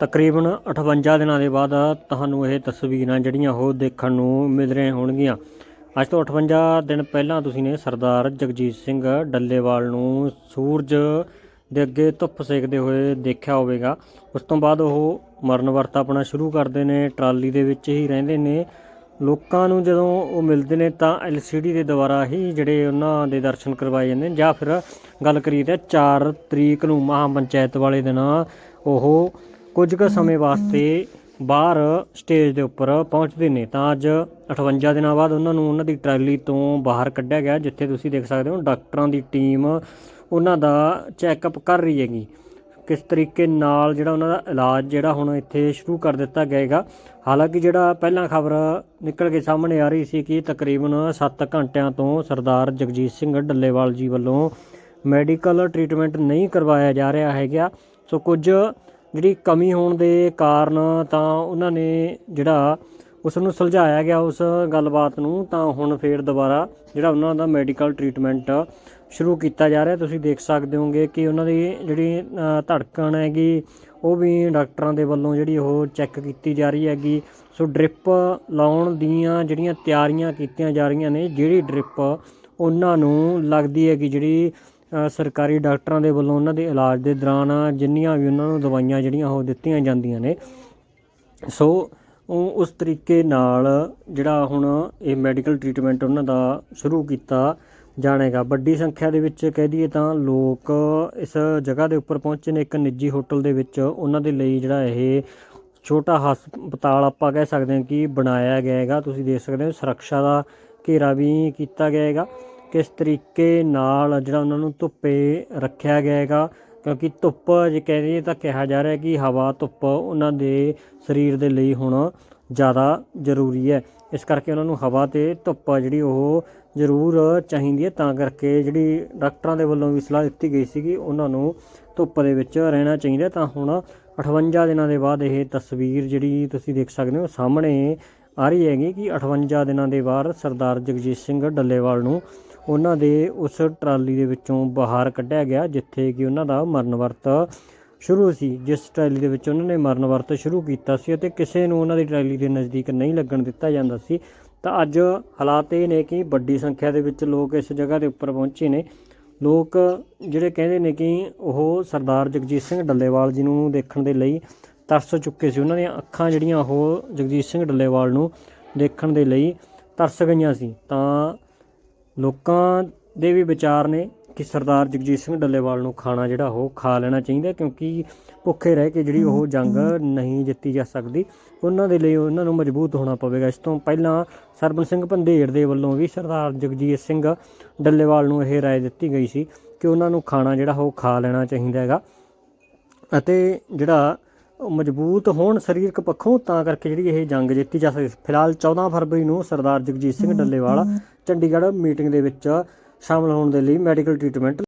ਤਕਰੀਬਨ 58 ਦਿਨਾਂ ਦੇ ਬਾਅਦ ਤੁਹਾਨੂੰ ਇਹ ਤਸਵੀਰਾਂ ਜਿਹੜੀਆਂ ਉਹ ਦੇਖਣ ਨੂੰ ਮਿਲ ਰਹੀਆਂ ਹੋਣਗੀਆਂ। ਅੱਜ ਤੋਂ 58 ਦਿਨ ਪਹਿਲਾਂ ਤੁਸੀਂ ਨੇ ਸਰਦਾਰ ਜਗਜੀਤ ਸਿੰਘ ਡੱਲੇਵਾਲ ਨੂੰ ਸੂਰਜ ਦੇ ਅੱਗੇ ਧੁੱਪ ਸੇਕਦੇ ਹੋਏ ਦੇਖਿਆ ਹੋਵੇਗਾ। ਉਸ ਤੋਂ ਬਾਅਦ ਉਹ ਮਰਨ ਵਰਤ ਆਪਣਾ ਸ਼ੁਰੂ ਕਰਦੇ ਨੇ, ਟਰਾਲੀ ਦੇ ਵਿੱਚ ਹੀ ਰਹਿੰਦੇ ਨੇ। ਲੋਕਾਂ ਨੂੰ ਜਦੋਂ ਉਹ ਮਿਲਦੇ ਨੇ ਤਾਂ LCD ਦੇ ਦੁਆਰਾ ਹੀ ਜਿਹੜੇ ਉਹਨਾਂ ਦੇ ਦਰਸ਼ਨ ਕਰਵਾਏ ਜਾਂਦੇ ਨੇ। ਜਾਂ ਫਿਰ ਗੱਲ ਕਰੀਏ ਤਾਂ 4 ਤਰੀਕ ਨੂੰ ਮਹਾ ਪੰਚਾਇਤ ਵਾਲੇ ਦਿਨ ਉਹ ਕੁਝ ਕੁ ਸਮੇਂ ਵਾਸਤੇ ਬਾਹਰ ਸਟੇਜ ਦੇ ਉੱਪਰ ਪਹੁੰਚਦੇ ਨੇ। ਤਾਂ ਅੱਜ 58 ਦਿਨਾਂ ਬਾਅਦ ਉਹਨਾਂ ਨੂੰ ਉਹਨਾਂ ਦੀ ਟਰਾਲੀ ਤੋਂ ਬਾਹਰ ਕੱਢਿਆ ਗਿਆ, ਜਿੱਥੇ ਤੁਸੀਂ ਦੇਖ ਸਕਦੇ ਹੋ ਡਾਕਟਰਾਂ ਦੀ ਟੀਮ ਉਹਨਾਂ ਦਾ ਚੈੱਕਅਪ ਕਰ ਰਹੀ ਹੈਗੀ। ਕਿਸ ਤਰੀਕੇ ਨਾਲ ਜਿਹੜਾ ਉਹਨਾਂ ਦਾ ਇਲਾਜ ਜਿਹੜਾ ਹੁਣ ਇੱਥੇ ਸ਼ੁਰੂ ਕਰ ਦਿੱਤਾ ਜਾਏਗਾ ਹਾਲਾਂਕਿ ਜਿਹੜਾ ਪਹਿਲਾਂ ਖਬਰ ਨਿਕਲ ਕੇ ਸਾਹਮਣੇ ਆ ਰਹੀ ਸੀ ਕਿ ਤਕਰੀਬਨ 7 ਘੰਟਿਆਂ ਤੋਂ ਸਰਦਾਰ ਜਗਜੀਤ ਸਿੰਘ ਡੱਲੇਵਾਲ ਜੀ ਵੱਲੋਂ ਮੈਡੀਕਲ ਟ੍ਰੀਟਮੈਂਟ ਨਹੀਂ ਕਰਵਾਇਆ ਜਾ ਰਿਹਾ ਹੈਗਾ। ਸੋ ਕੁਝ ਜਿਹੜੀ ਕਮੀ ਹੋਣ ਦੇ ਕਾਰਨ ਤਾਂ ਉਹਨਾਂ ਨੇ ਜਿਹੜਾ ਉਸ ਨੂੰ ਸੁਲਝਾਇਆ ਗਿਆ ਉਸ ਗੱਲਬਾਤ ਨੂੰ, ਤਾਂ ਹੁਣ ਫੇਰ ਦੁਬਾਰਾ ਜਿਹੜਾ ਉਹਨਾਂ ਦਾ ਮੈਡੀਕਲ ਟ੍ਰੀਟਮੈਂਟ ਸ਼ੁਰੂ ਕੀਤਾ ਜਾ ਰਿਹਾ। ਤੁਸੀਂ ਦੇਖ ਸਕਦੇ ਹੋਗੇ ਕਿ ਉਹਨਾਂ ਦੀ ਜਿਹੜੀ ਧੜਕਣ ਹੈਗੀ, ਉਹ ਵੀ ਡਾਕਟਰਾਂ ਦੇ ਵੱਲੋਂ ਜਿਹੜੀ ਉਹ ਚੈੱਕ ਕੀਤੀ ਜਾ ਰਹੀ ਹੈਗੀ। ਸੋ ਡ੍ਰਿਪ ਲਾਉਣ ਦੀਆਂ ਜਿਹੜੀਆਂ ਤਿਆਰੀਆਂ ਕੀਤੀਆਂ ਜਾ ਰਹੀਆਂ ਨੇ, ਜਿਹੜੀ ਡ੍ਰਿਪ ਉਹਨਾਂ ਨੂੰ ਲੱਗਦੀ ਹੈਗੀ ਜਿਹੜੀ ਸਰਕਾਰੀ ਡਾਕਟਰਾਂ ਦੇ ਵੱਲੋਂ ਉਹਨਾਂ ਦੇ ਇਲਾਜ ਦੇ ਦੌਰਾਨ ਜਿੰਨੀਆਂ ਵੀ ਉਹਨਾਂ ਨੂੰ ਦਵਾਈਆਂ ਜਿਹੜੀਆਂ ਉਹ ਦਿੱਤੀਆਂ ਜਾਂਦੀਆਂ ਨੇ। ਸੋ ਉਹ ਉਸ ਤਰੀਕੇ ਨਾਲ ਜਿਹੜਾ ਹੁਣ ਇਹ ਮੈਡੀਕਲ ਟ੍ਰੀਟਮੈਂਟ ਉਹਨਾਂ ਦਾ ਸ਼ੁਰੂ ਕੀਤਾ ਜਾਣੇਗਾ। ਵੱਡੀ ਸੰਖਿਆ ਦੇ ਵਿੱਚ ਕਹਿ ਦਈਏ ਤਾਂ ਲੋਕ ਇਸ ਜਗ੍ਹਾ ਦੇ ਉੱਪਰ ਪਹੁੰਚੇ ਨੇ, ਇੱਕ ਨਿੱਜੀ ਹੋਟਲ ਦੇ ਵਿੱਚ। ਉਹਨਾਂ ਦੇ ਲਈ ਜਿਹੜਾ ਇਹ ਛੋਟਾ ਹਸਪਤਾਲ ਆਪਾਂ ਕਹਿ ਸਕਦੇ ਹਾਂ ਕਿ ਬਣਾਇਆ ਗਿਆ ਹੈਗਾ। ਤੁਸੀਂ ਦੇਖ ਸਕਦੇ ਹੋ ਸੁਰੱਖਿਆ ਦਾ ਘੇਰਾ ਵੀ ਕੀਤਾ ਗਿਆ ਹੈਗਾ। ਕਿਸ ਤਰੀਕੇ ਨਾਲ ਜਿਹੜਾ ਉਹਨਾਂ ਨੂੰ ਧੁੱਪੇ ਰੱਖਿਆ ਗਿਆ ਹੈਗਾ, ਕਿਉਂਕਿ ਧੁੱਪ ਜੇ ਕਹਿ ਲਈਏ ਤਾਂ ਕਿਹਾ ਜਾ ਰਿਹਾ ਕਿ ਹਵਾ ਧੁੱਪ ਉਹਨਾਂ ਦੇ ਸਰੀਰ ਦੇ ਲਈ ਹੁਣ ਜ਼ਿਆਦਾ ਜ਼ਰੂਰੀ ਹੈ। ਇਸ ਕਰਕੇ ਉਹਨਾਂ ਨੂੰ ਹਵਾ ਤੇ ਧੁੱਪ ਜਿਹੜੀ ਉਹ ਜ਼ਰੂਰ ਚਾਹੀਦੀ ਹੈ। ਤਾਂ ਕਰਕੇ ਜਿਹੜੀ ਡਾਕਟਰਾਂ ਦੇ ਵੱਲੋਂ ਵੀ ਸਲਾਹ ਦਿੱਤੀ ਗਈ ਸੀਗੀ, ਉਹਨਾਂ ਨੂੰ ਧੁੱਪ ਦੇ ਵਿੱਚ ਰਹਿਣਾ ਚਾਹੀਦਾ ਤਾਂ ਹੁਣ 58 ਦਿਨਾਂ ਦੇ ਬਾਅਦ ਇਹ ਤਸਵੀਰ ਜਿਹੜੀ ਤੁਸੀਂ ਦੇਖ ਸਕਦੇ ਹੋ, ਸਾਹਮਣੇ ਆ ਰਹੀ ਹੈਗੀ ਕਿ 58 ਦਿਨਾਂ ਦੇ ਬਾਅਦ ਸਰਦਾਰ ਜਗਜੀਤ ਸਿੰਘ ਡੱਲੇਵਾਲ ਨੂੰ ਉਹਨਾਂ ਦੇ ਉਸ ਟਰਾਲੀ ਦੇ ਵਿੱਚੋਂ ਬਾਹਰ ਕੱਢਿਆ ਗਿਆ, ਜਿੱਥੇ ਕਿ ਉਹਨਾਂ ਦਾ ਮਰਨ ਵਰਤ ਸ਼ੁਰੂ ਸੀ। ਜਿਸ ਟਰਾਲੀ ਦੇ ਵਿੱਚ ਉਹਨਾਂ ਨੇ ਮਰਨ ਵਰਤ ਸ਼ੁਰੂ ਕੀਤਾ ਸੀ ਅਤੇ ਕਿਸੇ ਨੂੰ ਉਹਨਾਂ ਦੀ ਟਰਾਲੀ ਦੇ ਨਜ਼ਦੀਕ ਨਹੀਂ ਲੱਗਣ ਦਿੱਤਾ ਜਾਂਦਾ ਸੀ। ਤਾਂ ਅੱਜ ਹਾਲਾਤ ਇਹ ਨੇ ਕਿ ਵੱਡੀ ਸੰਖਿਆ ਦੇ ਵਿੱਚ ਲੋਕ ਇਸ ਜਗ੍ਹਾ ਦੇ ਉੱਪਰ ਪਹੁੰਚੇ ਨੇ। ਲੋਕ ਜਿਹੜੇ ਕਹਿੰਦੇ ਨੇ ਕਿ ਉਹ ਸਰਦਾਰ ਜਗਜੀਤ ਸਿੰਘ ਡੱਲੇਵਾਲ ਜੀ ਨੂੰ ਦੇਖਣ ਦੇ ਲਈ ਤਰਸ ਚੁੱਕੇ ਸੀ। ਉਹਨਾਂ ਦੀਆਂ ਅੱਖਾਂ ਜਿਹੜੀਆਂ ਉਹ ਜਗਜੀਤ ਸਿੰਘ ਡੱਲੇਵਾਲ ਨੂੰ ਦੇਖਣ ਦੇ ਲਈ ਤਰਸ ਗਈਆਂ ਸੀ। ਤਾਂ ਲੋਕਾਂ ਦੇ ਵੀ ਵਿਚਾਰ ਨੇ ਕਿ ਸਰਦਾਰ ਜਗਜੀਤ ਸਿੰਘ ਡੱਲੇਵਾਲ ਨੂੰ ਖਾਣਾ ਜਿਹੜਾ ਉਹ ਖਾ ਲੈਣਾ ਚਾਹੀਦਾ ਕਿਉਂਕਿ ਭੁੱਖੇ ਰਹਿ ਕੇ ਜਿਹੜੀ ਉਹ ਜੰਗ ਨਹੀਂ ਜਿੱਤੀ ਜਾ ਸਕਦੀ ਉਹਨਾਂ ਦੇ ਲਈ ਉਹਨਾਂ ਨੂੰ ਮਜ਼ਬੂਤ ਹੋਣਾ ਪਵੇਗਾ ਇਸ ਤੋਂ ਪਹਿਲਾਂ ਸਰਬਨ ਸਿੰਘ ਪੰਧੇੜ ਦੇ ਵੱਲੋਂ ਵੀ ਸਰਦਾਰ ਜਗਜੀਤ ਸਿੰਘ ਡੱਲੇਵਾਲ ਨੂੰ ਇਹ رائے ਦਿੱਤੀ ਗਈ ਸੀ ਕਿ ਉਹਨਾਂ ਨੂੰ ਖਾਣਾ ਜਿਹੜਾ ਉਹ ਖਾ ਲੈਣਾ ਚਾਹੀਦਾ ਹੈਗਾ ਅਤੇ ਜਿਹੜਾ ਉਹ ਮਜ਼ਬੂਤ ਹੋਣ ਸਰੀਰਕ ਪੱਖੋਂ ਤਾਂ ਕਰਕੇ ਜਿਹੜੀ ਇਹ ਜੰਗ ਜਿੱਤੀ ਜਾ ਸਕਦੀ ਫਿਲਹਾਲ 14 ਫਰਵਰੀ ਨੂੰ ਸਰਦਾਰ ਜਗਜੀਤ ਸਿੰਘ ਡੱਲੇਵਾਲ ਚੰਡੀਗੜ੍ਹ ਮੀਟਿੰਗ ਦੇ ਵਿੱਚ ਸ਼ਾਮਲ ਹੋਣ ਦੇ ਲਈ ਮੈਡੀਕਲ ਟ੍ਰੀਟਮੈਂਟ